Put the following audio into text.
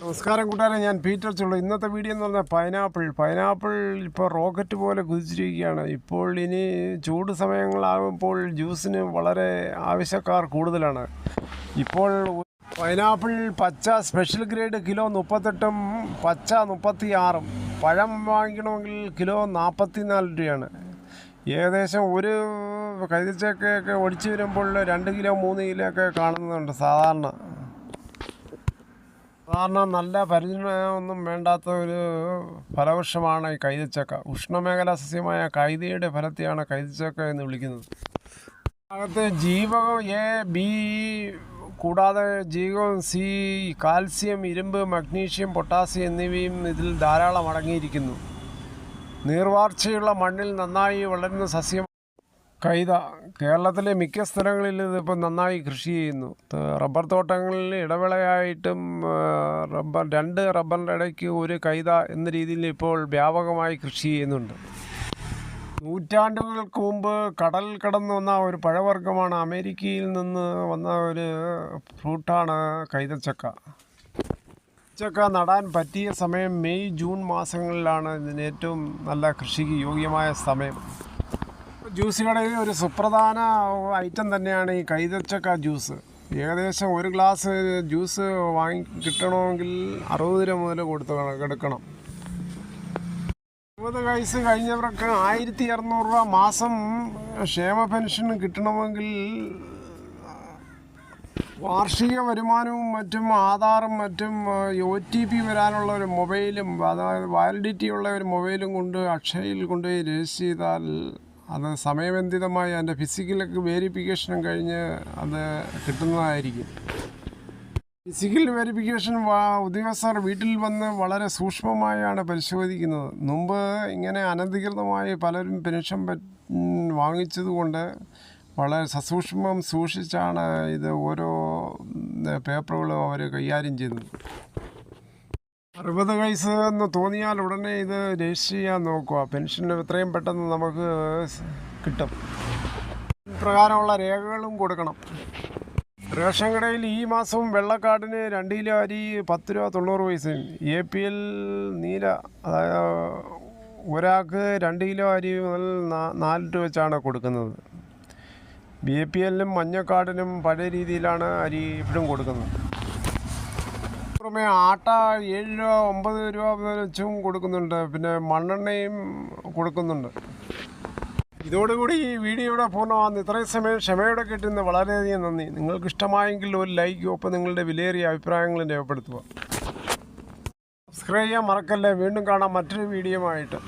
നമസ്കാരം കൂട്ടുകാരെ ഞാൻ പീറ്റർ ചുള്ളു. ഇന്നത്തെ വീഡിയോ എന്ന് പറഞ്ഞാൽ പൈനാപ്പിൾ. പൈനാപ്പിൾ ഇപ്പോൾ റോക്കറ്റ് പോലെ കുതിച്ചിരിക്കുകയാണ്. ഇപ്പോൾ ഇനി ചൂട് സമയങ്ങളാകുമ്പോൾ ജ്യൂസിന് വളരെ ആവശ്യക്കാർ കൂടുതലാണ്. ഇപ്പോൾ പൈനാപ്പിൾ പച്ച സ്പെഷ്യൽ ഗ്രേഡ് കിലോ മുപ്പത്തെട്ടും പച്ച മുപ്പത്തി ആറും പഴം വാങ്ങിക്കണമെങ്കിൽ കിലോ നാൽപ്പത്തി നാല് രൂപയാണ്. ഏകദേശം ഒരു കൈതച്ചക്കയൊക്കെ ഒടിച്ചു വരുമ്പോൾ രണ്ട് കിലോ മൂന്ന് കിലോ ഒക്കെ കാണുന്നുണ്ട് സാധാരണ. സാധാരണ നല്ല പരിചരണമൊന്നും വേണ്ടാത്ത ഒരു ഫലവൃക്ഷമാണ് ഈ കൈതച്ചക്ക. ഉഷ്ണമേഖലാ സസ്യമായ കൈതയുടെ ഫലത്തെയാണ് കൈതച്ചക്ക എന്ന് വിളിക്കുന്നത്. അകത്ത് ജീവകം എ ബി കൂടാതെ ജീവകം സി കാൽസ്യം ഇരുമ്പ് മഗ്നീഷ്യം പൊട്ടാസ്യം എന്നിവയും ഇതിൽ ധാരാളം അടങ്ങിയിരിക്കുന്നു. നീർവാർച്ചയുള്ള മണ്ണിൽ നന്നായി വളരുന്ന സസ്യം കൈത കേരളത്തിലെ മിക്ക സ്ഥലങ്ങളിൽ ഇതിപ്പോൾ നന്നായി കൃഷി ചെയ്യുന്നു. റബ്ബർ തോട്ടങ്ങളിൽ ഇടവേളയായിട്ടും റബ്ബർ രണ്ട് റബ്ബറിന്റെ ഇടയ്ക്ക് ഒരു കൈത എന്ന രീതിയിൽ ഇപ്പോൾ വ്യാപകമായി കൃഷി ചെയ്യുന്നുണ്ട്. നൂറ്റാണ്ടുകൾക്ക് മുമ്പ് കടൽ കടന്നു വന്ന ഒരു പഴവർഗമാണ് അമേരിക്കയിൽ നിന്ന് വന്ന ഒരു ഫ്രൂട്ടാണ് കൈതച്ചക്ക. ചക്ക നടാൻ പറ്റിയ സമയം മെയ് ജൂൺ മാസങ്ങളിലാണ് ഇതിന് ഏറ്റവും നല്ല കൃഷിക്ക് യോഗ്യമായ സമയം. ജ്യൂസ് ഒരു സുപ്രധാന ഐറ്റം തന്നെയാണ് ഈ കൈതച്ചക്ക ജ്യൂസ്. ഏകദേശം ഒരു ഗ്ലാസ് ജ്യൂസ് വാങ്ങി കിട്ടണമെങ്കിൽ അറുപത് രൂപ മുതൽ കൊടുത്ത് എടുക്കണം. ഇരുപത് വയസ്സ് കഴിഞ്ഞവർക്ക് ആയിരത്തി അറുന്നൂറ് രൂപ മാസം ക്ഷേമ പെൻഷൻ കിട്ടണമെങ്കിൽ വാർഷിക വരുമാനവും മറ്റും ആധാറും മറ്റും ഒ ടി പി വരാനുള്ള ഒരു മൊബൈലും അതായത് വാലിഡിറ്റി ഉള്ള ഒരു മൊബൈലും കൊണ്ട് അക്ഷയയിൽ കൊണ്ടുപോയി രജിസ്റ്റർ ചെയ്താൽ അത് സമയബന്ധിതമായി അതിന്റെ ഫിസിക്കലൊക്കെ വേരിഫിക്കേഷനും കഴിഞ്ഞ് അത് കിട്ടുന്നതായിരിക്കും. ഫിസിക്കൽ വെരിഫിക്കേഷൻ ഉദ്യോഗസ്ഥർ വീട്ടിൽ വന്ന് വളരെ സൂക്ഷ്മമായാണ് പരിശോധിക്കുന്നത്. മുമ്പ് ഇങ്ങനെ അനധികൃതമായി പലരും പെൻഷൻ വാങ്ങിച്ചതുകൊണ്ട് വളരെ സസൂക്ഷ്മം സൂക്ഷിച്ചാണ് ഇത് ഓരോ പേപ്പറുകളും അവർ കൈകാര്യം ചെയ്യുന്നത്. അറുപത് വയസ്സ് എന്ന് തോന്നിയാൽ ഉടനെ ഇത് രജിസ്റ്റർ ചെയ്യാൻ നോക്കുക. പെൻഷൻ എത്രയും പെട്ടെന്ന് നമുക്ക് കിട്ടും. പ്രകാരമുള്ള രേഖകളും കൊടുക്കണം. റേഷൻ കടയിൽ ഈ മാസവും വെള്ളക്കാടിന് രണ്ട് കിലോ അരി പത്ത് രൂപ തൊണ്ണൂറ് പൈസയും എ പി എൽ നീല അതായത് ഒരാൾക്ക് രണ്ട് കിലോ അരി മുതൽ നാല് രൂപ വെച്ചാണ് കൊടുക്കുന്നത്. ബി എ പി എല്ലിനും മഞ്ഞക്കാടിനും പഴയ രീതിയിലാണ് അരി ഇപ്പോഴും കൊടുക്കുന്നത്. പുറമെ ആട്ട ഏഴ് രൂപ ഒമ്പത് രൂപ വെച്ചും കൊടുക്കുന്നുണ്ട്. പിന്നെ മണ്ണെണ്ണയും കൊടുക്കുന്നുണ്ട്. ഇതോടുകൂടി ഈ വീഡിയോയുടെ പൂർണമാകുന്നു. ഇത്രയും സമയം ക്ഷമയോടെ കിട്ടുന്ന വളരെയധികം നന്ദി. നിങ്ങൾക്ക് ഇഷ്ടമായെങ്കിൽ ഒരു ലൈക്ക് ഒപ്പം നിങ്ങളുടെ വിലയേറിയ അഭിപ്രായങ്ങളും രേഖപ്പെടുത്തുക. സബ്സ്ക്രൈബ് ചെയ്യാൻ മറക്കല്ലേ? വീണ്ടും കാണാം മറ്റൊരു വീഡിയോ ആയിട്ട്.